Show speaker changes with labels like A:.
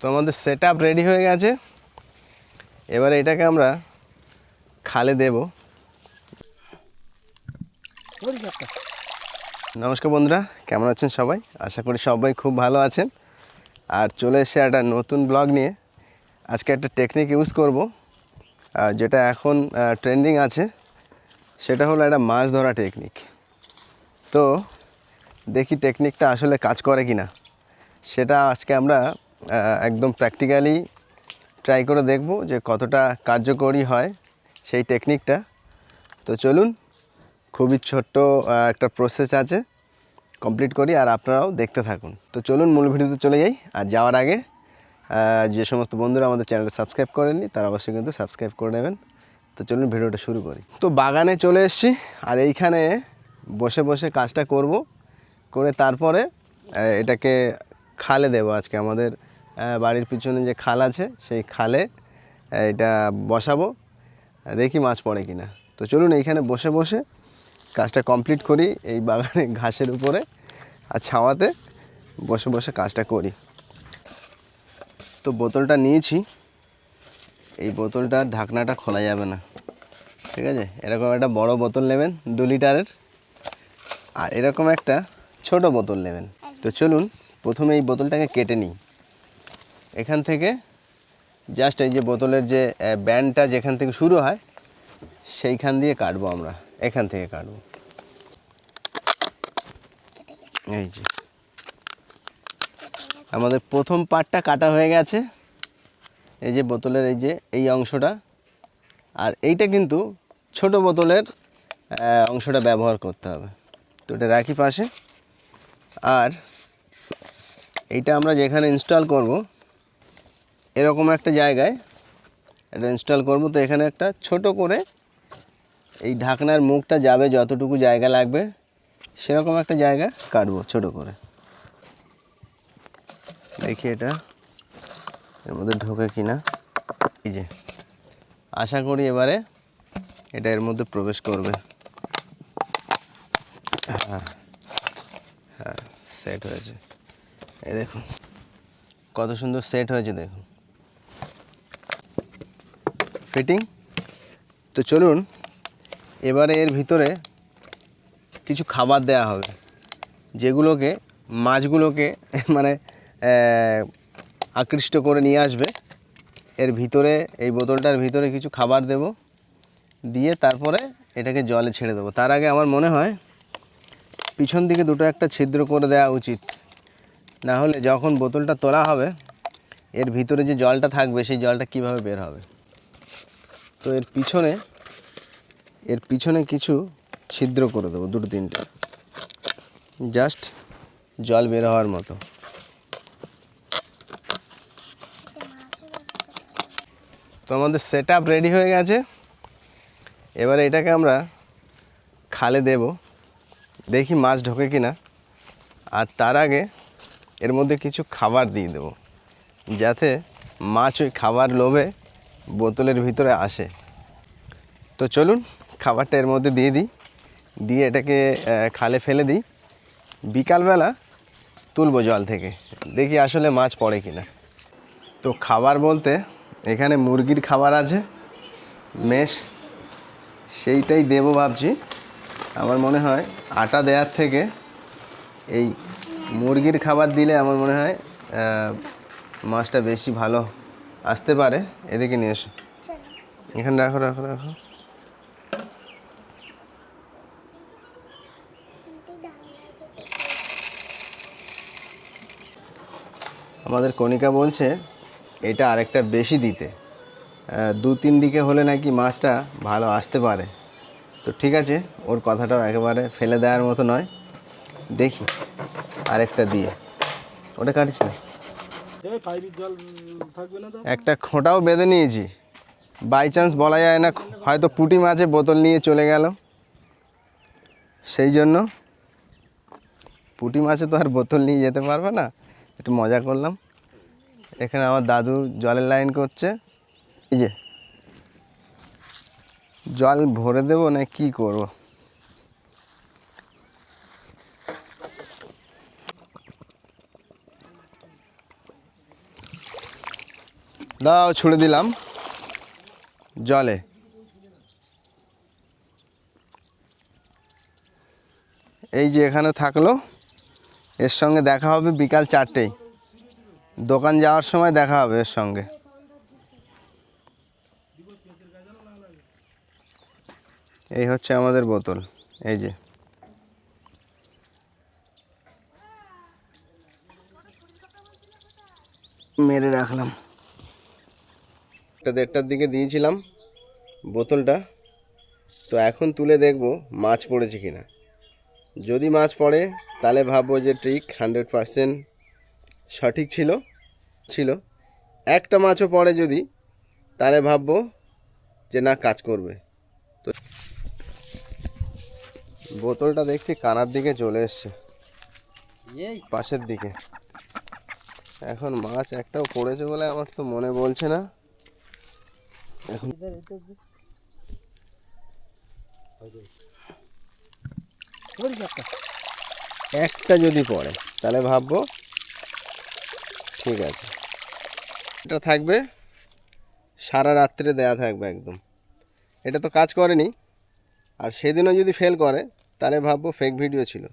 A: তো আমাদের set ready হয়ে গেছে। এবারে এটাকে আমরা খালে দেব। নমস্কার বন্ধুরা, কেমন আছেন সবাই? আশা করি সবাই খুব ভালো আছেন। আর চলে এসে একটা নতুন ব্লগ নিয়ে আজকে একটা টেকনিক ইউজ করব যেটা এখন ট্রেন্ডিং আছে। সেটা হলো একটা মাছ ধরা টেকনিক তো দেখি টেকনিকটা আসলে কাজ করে কি না সেটা আজকে আমরা একদম প্র্যাকটিক্যালি ট্রাই করে দেখব যে কতটা কার্যকরী হয় সেই টেকনিকটা তো চলুন, খুবই ছোট্ট একটা প্রসেস আছে কমপ্লিট করি আর আপনারাও দেখতে থাকুন। তো চলুন, মূল ভিডিওতে চলে যাই। আর যাওয়ার আগে যে সমস্ত বন্ধুরা আমাদের চ্যানেলটা সাবস্ক্রাইব করেননি, তারা অবশ্যই কিন্তু সাবস্ক্রাইব করে নেবেন। তো চলুন, ভিডিওটা শুরু করি। তো বাগানে চলে এসেছি, আর এইখানে বসে বসে কাজটা করব, করে তারপরে এটাকে খালে দেবো আজকে আমাদের বাড়ির পিছনে যে খাল আছে, সেই খালে এটা বসাবো। দেখি মাছ পড়ে কিনা। তো চলুন এইখানে বসে বসে কাজটা কমপ্লিট করি এই বাগানে ঘাসের উপরে আর ছাওয়াতে বসে বসে কাজটা করি। তো বোতলটা নিয়েছি। এই বোতলটার ঢাকনাটা খোলা যাবে না। ঠিক আছে? এরকম একটা বড় বোতল নেবেন, দু লিটারের। আর এরকম একটা ছোট বোতল নেবেন। তো চলুন, প্রথমে এই বোতলটাকে কেটে নিই। এখান থেকে জাস্ট এই যে বোতলের যে ব্যান্ডটা যেখান থেকে শুরু হয়, সেইখান দিয়ে কাটবো আমরা। এখান থেকে কাটবো। এই যে। আমাদের প্রথম পার্টটা কাটা হয়ে গেছে। এই যে বোতলের এই যে, এই অংশটা। আর এইটা কিন্তু ছোট বোতলের অংশটা ব্যবহার করতে হবে। তো এটা রাখি পাশে। আর এইটা আমরা যেখানে ইনস্টল করব এরকম একটা জায়গায় এটা ইনস্টল করব। তো এখানে একটা ছোট করে এই ঢাকনার মুখটা যাবে যতটুকু জায়গা লাগবে, সেরকম একটা জায়গা কাটবো ছোট করে। দেখি এটা এর মধ্যে ঢোকে কি না এই যে, আশা করি এবারে এটা এর মধ্যে প্রবেশ করবে। হ্যাঁ হ্যাঁ সেট হয়েছে। এই দেখুন, কত সুন্দর সেট হয়েছে দেখুন। ফিটিং তো চলুন, এবারে এর ভিতরে কিছু খাবার দেয়া হবে, যেগুলোকে, মাছগুলোকে মানে আকৃষ্ট করে নিয়ে আসবে। এর ভিতরে, এই বোতলটার ভিতরে কিছু খাবার দেব, দিয়ে তারপরে এটাকে জলে ছেড়ে দেবো। তার আগে আমার মনে হয়, পিছন দিকে দুটো একটা ছিদ্র করে দেওয়া উচিত। না হলে যখন বোতলটা তোলা হবে, এর ভিতরে যে জলটা থাকবে, সেই জলটা কীভাবে বের হবে? তো এর পিছনে এর পিছনে কিছু ছিদ্র করে দেবো দুটো তিনটে। জাস্ট জল বের হওয়ার মতো। তো আমাদের সেট রেডি হয়ে গেছে। এবারে এটাকে আমরা খালে দেব। দেখি মাছ ঢোকে কি না আর তার আগে এর মধ্যে কিছু খাবার দিয়ে দেবো। যাতে মাছ ওই খাবার লোভে বোতলের ভিতরে আসে। তো চলুন, খাবারটা এর মধ্যে দিয়ে দিই। দিয়ে এটাকে খালে ফেলে দিই। বিকালবেলা তুলবো জল থেকে। দেখি আসলে মাছ পড়ে কিনা। তো খাবার বলতে এখানে মুরগির খাবার আছে। মেশ, সেইটাই দেবো ভাবছি। আমার মনে হয় আটা দেওয়ার থেকে এই মুরগির খাবার দিলে আমার মনে হয় মাছটা বেশি ভালো আসতে পারে, এদিকে নিয়ে এসো। এখানে রাখো রাখো রাখো। আমাদের কণিকা বলছে, এটা আরেকটা বেশি দিতে। দু, তিন দিকে হলে নাকি মাছটা ভালো আসতে পারে। তো ঠিক আছে, ওর কথাটাও একেবারে ফেলে দেওয়ার মতো নয়। দেখি, আরেকটা দিয়ে। ওটা কাটিস না। একটা খোঁটাও বেঁধে নিয়েছি। বাই চান্স বলা যায় না, হয়তো পুঁটি মাছে বোতল নিয়ে চলে গেল। সেই জন্য পুঁটি মাছে তো আর বোতল নিয়ে যেতে পারবে না। একটু মজা করলাম। এখানে আমার দাদু জলের লাইন করছে। এই যে, জল ভরে দেবো না কি করব? দাও, ছুড়ে দিলাম। জলে। এই যে এখানে থাকল, এর সঙ্গে দেখা হবে বিকাল চারটেই দোকান যাওয়ার সময় দেখা হবে এর সঙ্গে। এই হচ্ছে আমাদের বোতল, এই যে। মেরে রাখলাম। একটা দেড়টার দিকে দিয়েছিলাম বোতলটা। তো এখন তুলে দেখব মাছ পড়েছে কিনা। যদি মাছ পড়ে তাহলে ভাববো যে ট্রিক হান্ড্রেড পারসেন্ট সঠিক ছিল ছিল। একটা মাছও পড়ে যদি তাহলে ভাববো যে না কাজ করবে। তো বোতলটা দেখছি কানার দিকে চলে এসছে। পাশের দিকে। এখন মাছ একটাও পড়েছে বলে আমার তো মনে বলছে না। একটা যদি পড়ে, তাহলে ভাববো, ঠিক আছে। এটা থাকবে, সারা রাত্রে দেয়া থাকবে একদম। এটা তো কাজ করেনি, আর সেদিনও যদি ফেল করে, তাহলে ভাববো ফেক ভিডিও ছিল।